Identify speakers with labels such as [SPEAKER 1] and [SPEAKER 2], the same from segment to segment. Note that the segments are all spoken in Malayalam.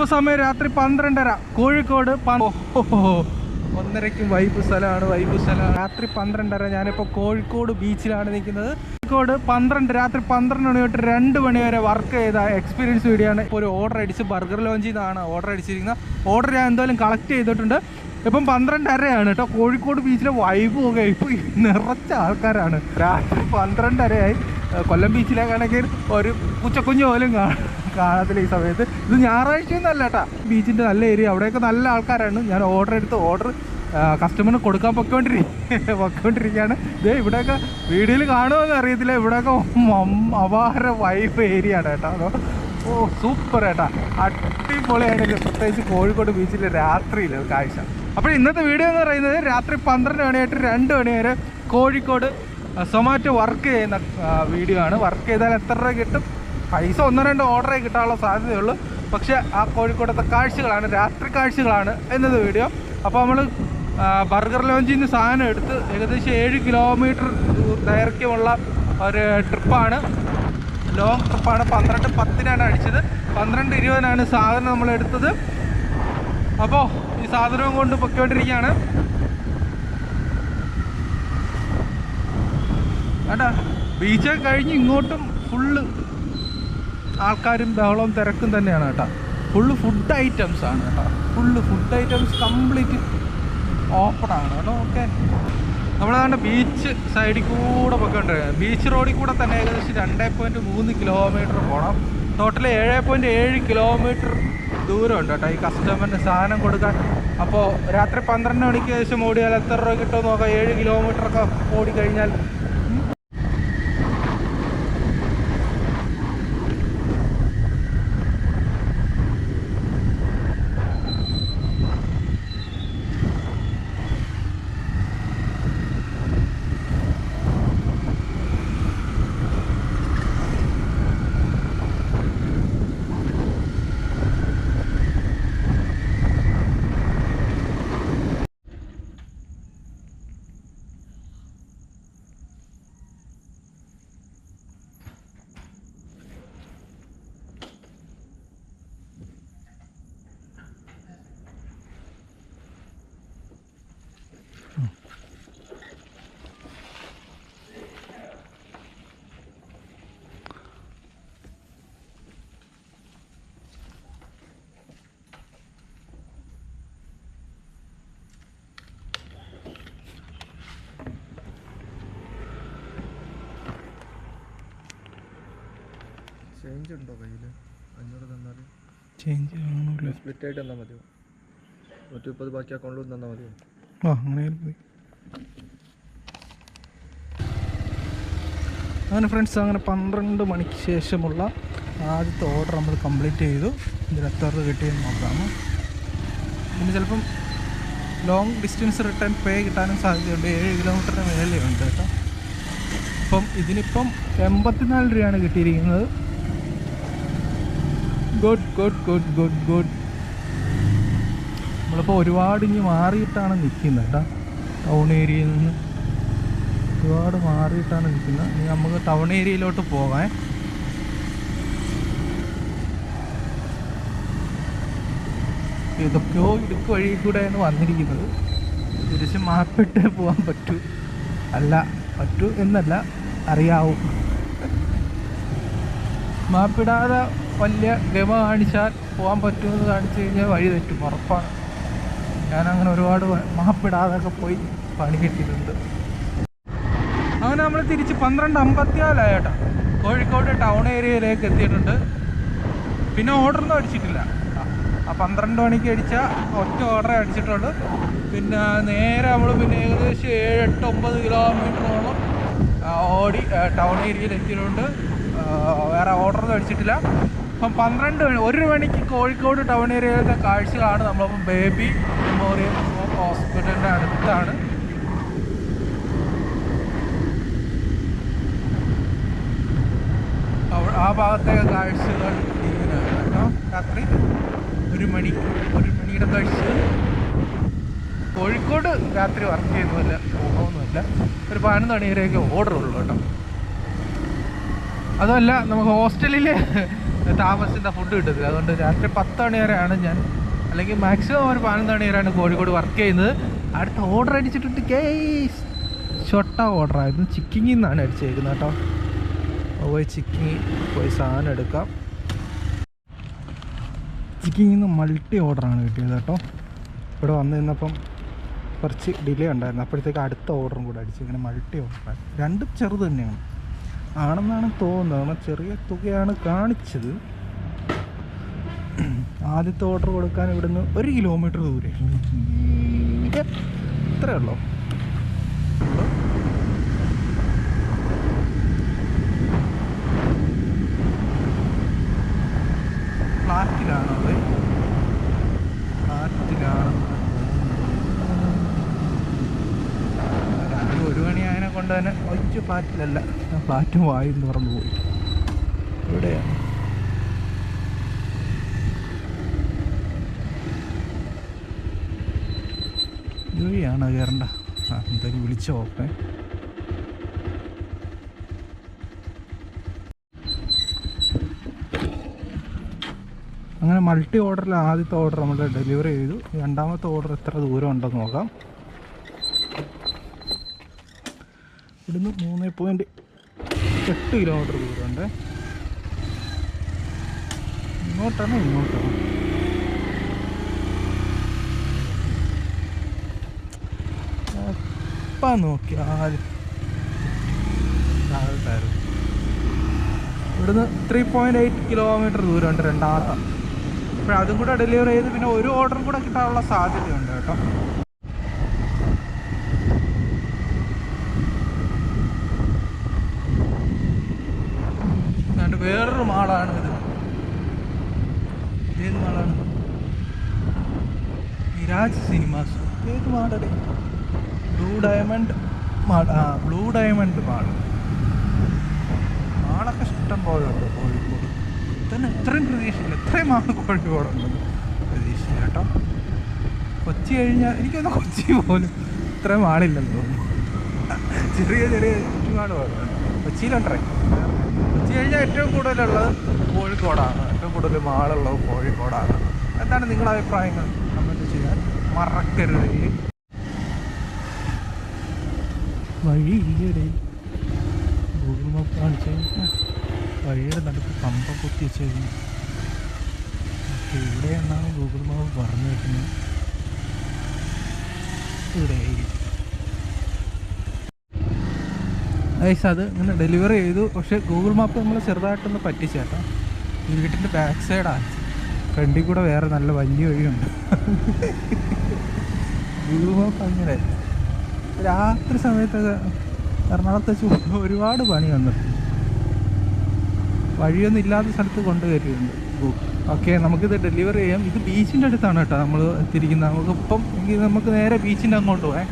[SPEAKER 1] ഇപ്പോൾ സമയം രാത്രി പന്ത്രണ്ടര. കോഴിക്കോട്. ഒന്നരയ്ക്കും വൈബ് സ്ഥലമാണ് വൈപ്പ് സ്ഥലമാണ്. രാത്രി പന്ത്രണ്ടര ഞാനിപ്പോൾ കോഴിക്കോട് ബീച്ചിലാണ് നിൽക്കുന്നത്. കോഴിക്കോട് പന്ത്രണ്ട് രാത്രി പന്ത്രണ്ട് മണി തൊട്ട് രണ്ട് മണി വരെ വർക്ക് ചെയ്ത എക്സ്പീരിയൻസ് വീഡിയോ ആണ് ഇപ്പോൾ ഒരു ഓർഡർ അടിച്ച് ബർഗർ ലോഞ്ച് ചെയ്താണ് ഓർഡർ അടിച്ചിരിക്കുന്നത്. ഓർഡർ ഞാൻ എന്തായാലും കളക്ട് ചെയ്തിട്ടുണ്ട്. ഇപ്പം പന്ത്രണ്ടരയാണ് കേട്ടോ. കോഴിക്കോട് ബീച്ചിലെ വൈബ് ഒക്കെ ഇപ്പോൾ നിറച്ച ആൾക്കാരാണ്. രാത്രി പന്ത്രണ്ടരയായി. കൊല്ലം ബീച്ചിലേക്കാണെങ്കിൽ ഒരു കുച്ചക്കുഞ്ഞു പോലും കാണാം. കാണത്തില്ല ഈ സമയത്ത്. ഇത് ഞായറാഴ്ചയൊന്നല്ല കേട്ടാ. ബീച്ചിന്റെ നല്ല ഏരിയ. അവിടെയൊക്കെ നല്ല ആൾക്കാരാണ്. ഞാൻ ഓർഡർ എടുത്ത് ഓർഡർ കസ്റ്റമറിന് കൊടുക്കാൻ പൊക്കോണ്ടിരിക്കും പൊക്കോണ്ടിരിക്കുകയാണ്. ഇതേ ഇവിടെയൊക്കെ വീഡിയോയിൽ കാണുമെന്ന് അറിയത്തില്ല. ഇവിടെയൊക്കെ അപാര വൈഫ് ഏരിയ ആണ് കേട്ടോ. അതോ ഓ സൂപ്പർ ഏട്ടാ. അടിപൊളിയായിട്ട് പ്രത്യേകിച്ച് കോഴിക്കോട് ബീച്ചിൽ രാത്രിയിൽ കാഴ്ച. അപ്പോൾ ഇന്നത്തെ വീഡിയോ എന്ന് പറയുന്നത് രാത്രി പന്ത്രണ്ട് മണിയായിട്ട് രണ്ട് മണി വരെ കോഴിക്കോട് സൊമാറ്റോ വർക്ക് ചെയ്യുന്ന വീഡിയോ ആണ്. വർക്ക് ചെയ്താൽ എത്ര രൂപ കിട്ടും? പൈസ ഒന്നോ രണ്ടോ ഓർഡറേ കിട്ടാനുള്ള സാധ്യതയുള്ളൂ പക്ഷെ ആ കോഴിക്കോടത്തെ കാഴ്ചകളാണ് രാത്രി കാഴ്ചകളാണ് എന്നത് വീഡിയോ അപ്പോൾ നമ്മൾ ബർഗർ ലോഞ്ചിൽ നിന്ന് സാധനം എടുത്ത് ഏകദേശം ഏഴ് കിലോമീറ്റർ ദൈർഘ്യമുള്ള ഒരു ട്രിപ്പാണ്. ലോങ് ട്രിപ്പാണ് പന്ത്രണ്ട് പത്തിനാണ് അടിച്ചത്. പന്ത്രണ്ട് ഇരുപതിനാണ് സാധനം നമ്മൾ എടുത്തത്. അപ്പോൾ ഈ സാധനവും കൊണ്ട് പൊക്കിക്കൊണ്ടിരിക്കുകയാണ് വേണ്ട ബീച്ച് കഴിഞ്ഞ് ഇങ്ങോട്ടും ഫുള്ള് ആൾക്കാരും ബഹളവും തിരക്കും തന്നെയാണ് കേട്ടോ. ഫുള്ള് ഫുഡ് ഐറ്റംസ് ആണ് കേട്ടോ. Full food items complete open ആണ്. കേട്ടോ ഓക്കെ നമ്മളാണ്ട് ബീച്ച് സൈഡിൽ കൂടെ പൊയ്ക്കൊണ്ടിരിക്കുക ബീച്ച് റോഡിൽ കൂടെ തന്നെ ഏകദേശം രണ്ടേ പോയിന്റ് മൂന്ന് കിലോമീറ്റർ പോകണം ടോട്ടൽ ഏഴ് പോയിന്റ് ഏഴ് കിലോമീറ്റർ ദൂരമുണ്ട് കേട്ടോ ഈ കസ്റ്റമറിന് സാധനം കൊടുക്കാൻ. അപ്പോൾ രാത്രി പന്ത്രണ്ട് മണിക്ക് ശേഷം ഓടിയാൽ എത്ര രൂപ കിട്ടുമെന്ന് നോക്കാം. ഏഴ് കിലോമീറ്ററൊക്കെ ഓടിക്കഴിഞ്ഞാൽ
[SPEAKER 2] ചേഞ്ച് ഉണ്ടോ കയ്യിൽ അഞ്ഞൂറ് തന്നാൽ?
[SPEAKER 1] ചേഞ്ച് കാണൂല
[SPEAKER 2] സ്പ്ലിറ്റ് ആയിട്ട് തന്നാൽ മതിയോ? നൂറ്റി മുപ്പത് ബാക്കി അക്കൗണ്ടിൽ തന്നാൽ മതിയോ?
[SPEAKER 1] ആ അങ്ങനെ മതി. അങ്ങനെ ഫ്രണ്ട്സ് അങ്ങനെ പന്ത്രണ്ട് മണിക്ക് ശേഷമുള്ള ആദ്യത്തെ ഓർഡർ നമ്മൾ കംപ്ലീറ്റ് ചെയ്തു. ഇതിന് എത്ര രൂപ കിട്ടിയെന്ന് നോക്കാം. പിന്നെ ചിലപ്പം ലോങ് ഡിസ്റ്റൻസ് റിട്ടേൺ പേ കിട്ടാനും സാധ്യതയുണ്ട്. ഏഴ് കിലോമീറ്ററിന് മേലെയുണ്ട് കേട്ടോ. അപ്പം ഇതിനിപ്പം എൺപത്തിനാല് രൂപയാണ് കിട്ടിയിരിക്കുന്നത്. Good good good good good നമ്മളിപ്പോൾ ഒരുപാട് ഇനി മാറിയിട്ടാണ് നിൽക്കുന്നത് കേട്ടോ ടൗൺ ഏരിയയിൽ നിന്ന് ഒരുപാട് മാറിയിട്ടാണ് നിൽക്കുന്നത്. ഇനി നമുക്ക് ടൗൺ ഏരിയയിലോട്ട് പോകാൻ ഇതൊക്കെയോ ഇടുക്ക് വഴി കൂടെയാണ് വന്നിരിക്കുന്നത്. തിരിച്ച് മാപ്പിട്ട് പോകാൻ പറ്റൂ. അല്ല പറ്റൂ എന്നല്ല അറിയാവൂ. മാപ്പിടാതെ വലിയ ഗമ കാണിച്ചാൽ പോകാൻ പറ്റുമെന്ന് കാണിച്ചു കഴിഞ്ഞാൽ വഴി തെറ്റും ഉറപ്പാണ്. ഞാനങ്ങനെ ഒരുപാട് മഹപ്പെടാതൊക്കെ പോയി പണി കിട്ടിയിട്ടുണ്ട്. അങ്ങനെ നമ്മൾ തിരിച്ച് പന്ത്രണ്ട് അമ്പത്തിനാലായിട്ടോ. കോഴിക്കോട് ടൗൺ ഏരിയയിലേക്ക് എത്തിയിട്ടുണ്ട്. പിന്നെ ഓർഡറൊന്നും അടിച്ചിട്ടില്ല. ആ പന്ത്രണ്ട് മണിക്ക് അടിച്ച ഒറ്റ ഓർഡറേ അടിച്ചിട്ടുള്ളൂ. പിന്നെ നേരെ നമ്മൾ പിന്നെ ഏകദേശം ഏഴ് എട്ട് ഒമ്പത് കിലോമീറ്ററോളം ഓടി ടൗൺ ഏരിയയിൽ എത്തിയിട്ടുണ്ട്. വേറെ ഓർഡറൊന്നും അടിച്ചിട്ടില്ല. അപ്പം പന്ത്രണ്ട് മണി ഒരു മണിക്ക് കോഴിക്കോട് ടൗൺ ഏരിയയിലത്തെ കാഴ്ചകളാണ് നമ്മളിപ്പം ബേബി മെമ്മോറിയൽ ഹോസ്പിറ്റലിന്റെ അടുത്താണ്. ആ ഭാഗത്തെ കാഴ്ചകൾ ഇങ്ങനെയാണ് കേട്ടോ രാത്രി ഒരു മണി ഒരു മണിയുടെ കാഴ്ച കോഴിക്കോട് രാത്രി വർക്ക് ചെയ്യുന്നില്ല പോകുന്നില്ല ഒരു പതിനൊന്ന് മണി വരെയൊക്കെ ഓർഡർ ഉള്ളൂ കേട്ടോ. അതല്ല നമുക്ക് ഹോസ്റ്റലിൽ താമസിന്റെ ഫുഡ് കിട്ടത്തില്ല അതുകൊണ്ട് രാത്രി പത്ത് മണി വരെയാണ് ഞാൻ അല്ലെങ്കിൽ മാക്സിമം ഒരു പതിനൊന്ന് മണി വരെയാണ് കോഴിക്കോട് വർക്ക് ചെയ്യുന്നത്. അടുത്ത ഓർഡർ അടിച്ചിട്ടുണ്ട് കേസ് ഷൊട്ട ഓർഡർ ആയിരുന്നു ചിക്കിങ്ങിൽ നിന്നാണ് അടിച്ചേക്കുന്നത് കേട്ടോ. പോയി ചിക്കിങ് പോയി സാധനം എടുക്കാം. ചിക്കിങ്ങിൽ നിന്ന് മൾട്ടി ഓർഡറാണ് കിട്ടിയത് കേട്ടോ. ഇവിടെ വന്നു നിന്നപ്പം കുറച്ച് ഡിലേ ഉണ്ടായിരുന്നു. അപ്പോഴത്തേക്ക് അടുത്ത ഓർഡറും കൂടെ അടിച്ചു ഇങ്ങനെ മൾട്ടി ഓർഡർ രണ്ടും ചെറുത് തന്നെയാണ്. ആണെന്നാണ് തോന്നുന്നത്. കാരണം ചെറിയ തുകയാണ് കാണിച്ചത്. ആദ്യത്തെ ഓർഡർ കൊടുക്കാൻ ഇവിടുന്ന് ഒരു കിലോമീറ്റർ ദൂരെ. ഇത്രേ ഉള്ളൂ? ഫ്ലാറ്റിലാണോ രാത്രി ഒരു മണി ആയതിനെ കൊണ്ട് തന്നെ ഒറ്റ ഫ്ലാറ്റിലല്ല ഞാൻ ഫ്ലാറ്റും എന്ന് പറഞ്ഞു പോയി. എവിടെയാണ് ഇതുവഴിയാണോ കയറണ്ട ആ എന്തായാലും വിളിച്ചു നോക്കേ അങ്ങനെ മൾട്ടി ഓർഡറിൽ ആദ്യത്തെ ഓർഡർ നമ്മൾ ഡെലിവറി ചെയ്തു. രണ്ടാമത്തെ ഓർഡർ എത്ര ദൂരം ഉണ്ടെന്ന് നോക്കാം. ഇവിടുന്ന് മൂന്ന് പോയിന്റ് എട്ട് കിലോമീറ്റർ ദൂരമുണ്ട്. ഇങ്ങോട്ടാണ് ഇങ്ങോട്ടാണ്? എപ്പം നോക്കിയാലും താഴോട്ടായിരുന്നു ഇവിടുന്ന് ത്രീ പോയിന്റ് എയ്റ്റ് കിലോമീറ്റർ ദൂരമുണ്ട് രണ്ടാമത്തെ. അപ്പോൾ അതും കൂടെ ഡെലിവറി ചെയ്ത് പിന്നെ ഒരു ഓർഡറും കൂടെ കിട്ടാനുള്ള സാധ്യതയുണ്ട് കേട്ടോ അതുകൊണ്ട് വേറൊരു മാളാണ് ഇത്. ഏത് മാളാണ് മിരാജ് സിനിമാസ്. ഏത് മാളടെ ബ്ലൂ ഡയമണ്ട് മാൾ ആ ബ്ലൂ ഡയമണ്ട് മാൾ. മാളൊക്കെ ഇഷ്ടം പോലെ ഉണ്ട് കോഴിക്കോട്. തന്നെ ഇത്രയും പ്രതീക്ഷയില്ല. ഇത്രയും മാൾ കോഴിക്കോടുണ്ടെന്ന് പ്രതീക്ഷയില്ല കേട്ടോ. കൊച്ചി കഴിഞ്ഞാൽ എനിക്കൊന്ന് കൊച്ചി പോലും ഇത്രയും മാളില്ലെന്ന് തോന്നുന്നു. ചെറിയ ചെറിയ ചുറ്റുപാട് കൊച്ചിയിലുണ്ടേ? കൊച്ചി കഴിഞ്ഞാൽ ഏറ്റവും കൂടുതലുള്ളത് കോഴിക്കോടാണ്. ഏറ്റവും കൂടുതൽ മാളുള്ളത് കോഴിക്കോടാണ്. എന്താണ് നിങ്ങളുടെ അഭിപ്രായങ്ങൾ? കമന്റ് ചെയ്യാൻ മറക്കരുത്. വഴി ഈയിടെ ഗൂഗിൾ മാപ്പ് കാണിച്ചു. വഴിയുടെ നടുക്ക് പമ്പ കുത്തി വെച്ചേക്കുന്നു ഓക്കെ ഇവിടെ എന്നാണ് ഗൂഗിൾ മാപ്പ് പറഞ്ഞു വെക്കുന്നത് ഇവിടെ ഐസ് അത് ഇങ്ങനെ ഡെലിവറി ചെയ്തു. പക്ഷെ ഗൂഗിൾ മാപ്പ് നമ്മൾ ചെറുതായിട്ടൊന്ന് പറ്റിച്ചേട്ടാ. ഈ വീട്ടിന്റെ ബാക്ക് സൈഡാണ് ഫ്രണ്ടിൽ കൂടെ വേറെ നല്ല വലിയ വഴിയുണ്ട്. ഗൂഗിൾ മാപ്പ് അങ്ങനെ. രാത്രി സമയത്തൊക്കെ എറണാകുളത്ത് വെച്ച് ഒരുപാട് പണി വന്നിട്ടുണ്ട് വഴിയൊന്നും ഇല്ലാത്ത സ്ഥലത്ത് കൊണ്ടുവരുന്നുണ്ട് ഓക്കെ നമുക്കിത് ഡെലിവറി ചെയ്യാം. ഇത് ബീച്ചിന്റെ അടുത്താണ് കേട്ടോ നമ്മൾ എത്തിയിരിക്കുന്നത് നമുക്കിപ്പം എങ്കിൽ നമുക്ക് നേരെ ബീച്ചിന്റെ അങ്ങോട്ട് പോയേ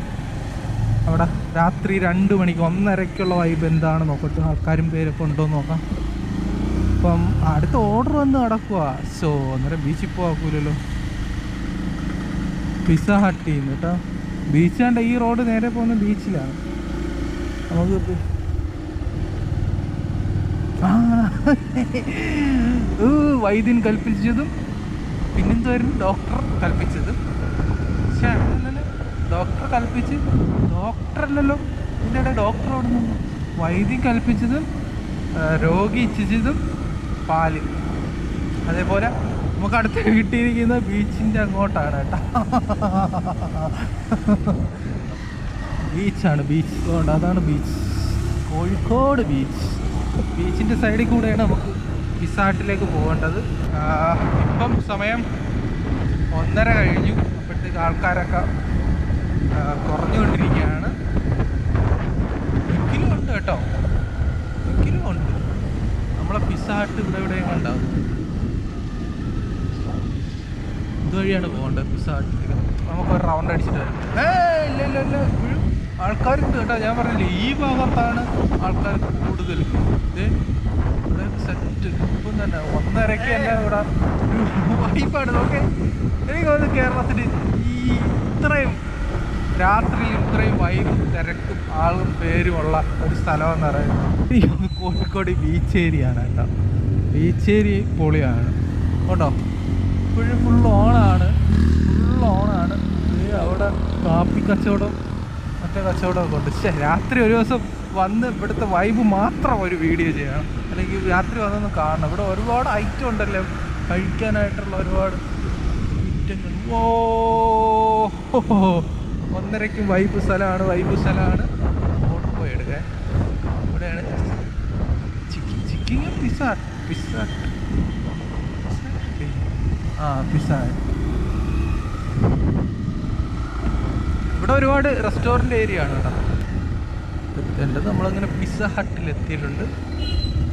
[SPEAKER 1] അവിടെ രാത്രി രണ്ട് മണിക്ക് ഒന്നരയ്ക്കുള്ള വൈബ് എന്താണ് നോക്കട്ടെ? ആൾക്കാരും പേരൊക്കെ ഉണ്ടോ നോക്കാം. അപ്പം അടുത്ത ഓർഡർ വന്ന് നടക്കുക സോ അന്നേരം ബീച്ചിൽ പോകാക്കൂലല്ലോ പിസ്സ ഹട്ടിൽ നിന്ന് കേട്ടോ. ബീച്ച് ഈ റോഡ് നേരെ പോകുന്ന ബീച്ചിലാണ് നമുക്ക് വൈദ്യൻ കൽപ്പിച്ചതും പിന്നെന്തായിരുന്നു ഡോക്ടർ കൽപ്പിച്ചതും. പക്ഷേ ഡോക്ടർ കൽപ്പിച്ച്. ഡോക്ടറല്ലല്ലോ. ഇതിന്റെ ഡോക്ടർ അവിടെ നിന്ന് വൈദ്യം കൽപ്പിച്ചതും രോഗി ഇച്ഛിച്ചതും പാൽ. അതേപോലെ നമുക്ക് അടുത്ത് കിട്ടിയിരിക്കുന്ന ബീച്ചിന്റെ അങ്ങോട്ടാണ് കേട്ടോ. ബീച്ചാണ് ബീച്ച്. അതുകൊണ്ട് അതാണ് ബീച്ച്. കോഴിക്കോട് ബീച്ച്. ബീച്ചിന്റെ സൈഡിൽ കൂടെയാണ് നമുക്ക് പിസാട്ടിലേക്ക് പോകേണ്ടത്. ഇപ്പം സമയം ഒന്നര കഴിഞ്ഞു. അപ്പോഴത്തേക്ക് ആൾക്കാരൊക്കെ കുറഞ്ഞുകൊണ്ടിരിക്കുകയാണ്. എങ്കിലും ഉണ്ട് കേട്ടോ. എങ്കിലും ഉണ്ട്. നമ്മളെ പിസാട്ട് ഇവിടെ എവിടെയും ഉണ്ടാവും ഇതുവഴിയാണ് പോകേണ്ടത് പിസാട്ടിലേക്ക് നമുക്ക് ഒരു റൗണ്ട് അടിച്ചിട്ട് വരാം. ഏ ഇല്ല ഇല്ല ഇല്ല. ഇപ്പോഴും ആൾക്കാരുണ്ട് കേട്ടോ. ഞാൻ പറഞ്ഞില്ലേ ഈ ഭാഗത്താണ് ആൾക്കാർ കൂടുതൽ. ഇവിടെ സെറ്റ് ഇപ്പം തന്നെ ഒന്നരയ്ക്ക് തന്നെ ഇവിടെ? ഒരു വൈബാണ് ഓക്കെ എനിക്ക് തോന്നുന്നു കേരളത്തിൽ ഈ ഇത്രയും രാത്രിയിൽ ഇത്രയും വൈകും തിരക്കും ആളും പേരുമുള്ള ഒരു സ്ഥലമെന്ന് പറയുന്നത്. കോഴിക്കോട് ബീച്ച് ഏരിയ ആണ് കേട്ടോ ബീച്ചേരി പൊളിയാണ്. കേട്ടോ ഇപ്പോഴും ഫുൾ ഓണാണ് ഫുൾ ഓണാണ് അവിടെ കാപ്പി കച്ചവടം മറ്റേ കച്ചവടമൊക്കെ ഉണ്ട്. പക്ഷേ രാത്രി ഒരു ദിവസം വന്ന് ഇവിടുത്തെ വൈബ് മാത്രം ഒരു വീഡിയോ ചെയ്യണം. അല്ലെങ്കിൽ രാത്രി വന്നൊന്ന് കാണണം. ഇവിടെ ഒരുപാട് ഐറ്റം ഉണ്ടല്ലോ. കഴിക്കാനായിട്ടുള്ള ഒരുപാട് ഐറ്റങ്ങൾ ഓ ഒന്നരയ്ക്കും വൈബ് സ്ഥലമാണ് വൈബ് സ്ഥലമാണ്. ഓർഡർ പോയി എടുക്കാൻ ഇവിടെയാണ് ചിക്കി ചിക്കിങ് പിസ പിസ ആ പിസ ഇവിടെ ഒരുപാട് റെസ്റ്റോറന്റ് ഏരിയ ആണ് കേട്ടോ. എത്തേണ്ടത് നമ്മളങ്ങനെ പിസ്സ ഹട്ടിൽ എത്തിയിട്ടുണ്ട്.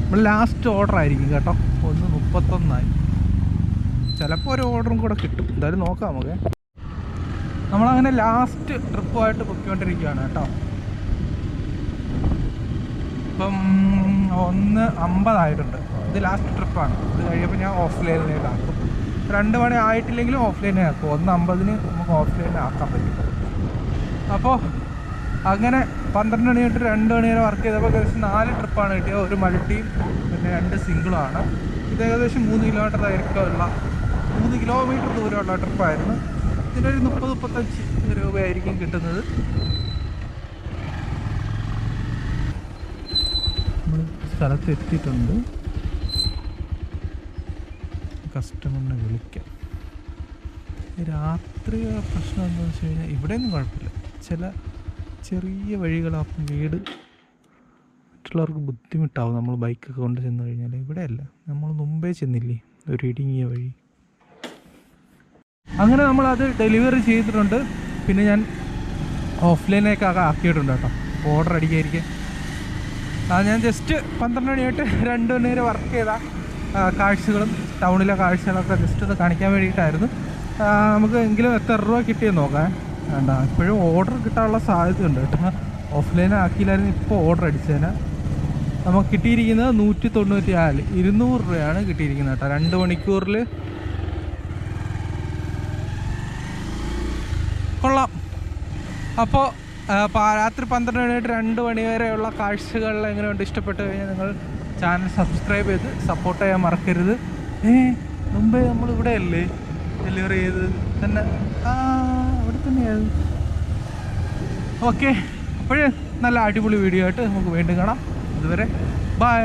[SPEAKER 1] നമ്മൾ ലാസ്റ്റ് ഓർഡർ ആയിരിക്കും കേട്ടോ. ഒന്ന് മുപ്പത്തൊന്നായി. ചിലപ്പോൾ ഒരു ഓർഡറും കൂടെ കിട്ടും. എന്തായാലും നോക്കാം നമുക്ക്. നമ്മളങ്ങനെ ലാസ്റ്റ് ട്രിപ്പുമായിട്ട് പൊക്കിക്കൊണ്ടിരിക്കുകയാണ് കേട്ടോ. ഇപ്പം ഒന്ന് അമ്പതായിട്ടുണ്ട്. ഇത് ലാസ്റ്റ് ട്രിപ്പാണ് ഇത് കഴിയുമ്പോൾ ഞാൻ ഓഫ്ലൈനിലേക്ക് ആക്കും രണ്ട് മണി ആയിട്ടില്ലെങ്കിലും ഓഫ്ലൈനിൽ ആക്കും. ഒന്ന് അമ്പതിന് നമുക്ക് ഓഫ്ലൈനിൽ ആക്കാൻ പറ്റും. അപ്പോൾ അങ്ങനെ പന്ത്രണ്ട് മണി തൊട്ട് രണ്ട് മണി വരെ വർക്ക് ചെയ്തപ്പോൾ ഏകദേശം നാല് ട്രിപ്പാണ് കിട്ടിയത്. ഒരു മൾട്ടിയും പിന്നെ രണ്ട് സിംഗിളുമാണ് ഇത് ഏകദേശം മൂന്ന് കിലോമീറ്റർ ദൈർഘ്യമുള്ള മൂന്ന് കിലോമീറ്റർ ദൂരമുള്ള ട്രിപ്പായിരുന്നു ഇതിനൊരു മുപ്പത് മുപ്പത്തഞ്ച് രൂപയായിരിക്കും കിട്ടുന്നത്. നമ്മൾ സ്ഥലത്ത് എത്തിയിട്ടുണ്ട്. കസ്റ്റമറിനെ വിളിക്കാം. രാത്രി പ്രശ്നം എന്താണെന്ന് വെച്ച് കഴിഞ്ഞാൽ ഇവിടെയൊന്നും കുഴപ്പമില്ല. ചില ചെറിയ വഴികളാകും വീട് മറ്റുള്ളവർക്ക് ബുദ്ധിമുട്ടാവും. നമ്മൾ ബൈക്കൊക്കെ കൊണ്ട് ചെന്ന് കഴിഞ്ഞാൽ ഇവിടെയല്ല. നമ്മൾ മുമ്പേ ചെന്നില്ലേ? ഒരു ഇടുങ്ങിയ വഴി. അങ്ങനെ നമ്മളത് ഡെലിവറി ചെയ്തിട്ടുണ്ട്. പിന്നെ ഞാൻ ഓഫ്ലൈനേക്കൊക്കെ ആക്കിയിട്ടുണ്ട് കേട്ടോ. ഓർഡർ അടിക്കായിരിക്കും ആ ഞാൻ ജസ്റ്റ് പന്ത്രണ്ട് മണി തൊട്ട് രണ്ട് മണി വരെ വർക്ക് ചെയ്ത കാഴ്ചകളും ടൗണിലെ കാഴ്ചകളൊക്കെ ജസ്റ്റ് ഒന്ന് കാണിക്കാൻ വേണ്ടിയിട്ടായിരുന്നു. നമുക്ക് എങ്കിലും എത്ര രൂപ കിട്ടിയെന്ന് നോക്കാം. വേണ്ട ഇപ്പോഴും ഓർഡർ കിട്ടാനുള്ള സാധ്യതയുണ്ട് കേട്ടോ. ഓഫ്ലൈൻ ആക്കിയില്ലായിരുന്നു ഇപ്പോൾ ഓർഡർ അടിച്ചതിന് നമുക്ക് കിട്ടിയിരിക്കുന്നത് നൂറ്റി തൊണ്ണൂറ്റി നാല് ഇരുന്നൂറ് രൂപയാണ് കിട്ടിയിരിക്കുന്നത് കേട്ടോ. രണ്ട് മണിക്കൂറിൽ കൊള്ളാം. അപ്പോൾ രാത്രി പന്ത്രണ്ട് മണി തൊട്ട് രണ്ട് മണി വരെയുള്ള കാഴ്ചകൾ എങ്ങനെയുണ്ട്? ഇഷ്ടപ്പെട്ട് കഴിഞ്ഞാൽ നിങ്ങൾ ചാനൽ സബ്സ്ക്രൈബ് ചെയ്ത് സപ്പോർട്ട് ചെയ്യാൻ മറക്കരുത്. ഏ മുമ്പേ നമ്മൾ ഇവിടെ അല്ലേ? ഡെലിവറി ചെയ്ത് തന്നെ. ആ ഇവിടെ തന്നെയാണ് ഓക്കെ അപ്പോഴേ നല്ല അടിപൊളി വീഡിയോ ആയിട്ട് നമുക്ക് വീണ്ടും കാണാം. അതുവരെ ബൈ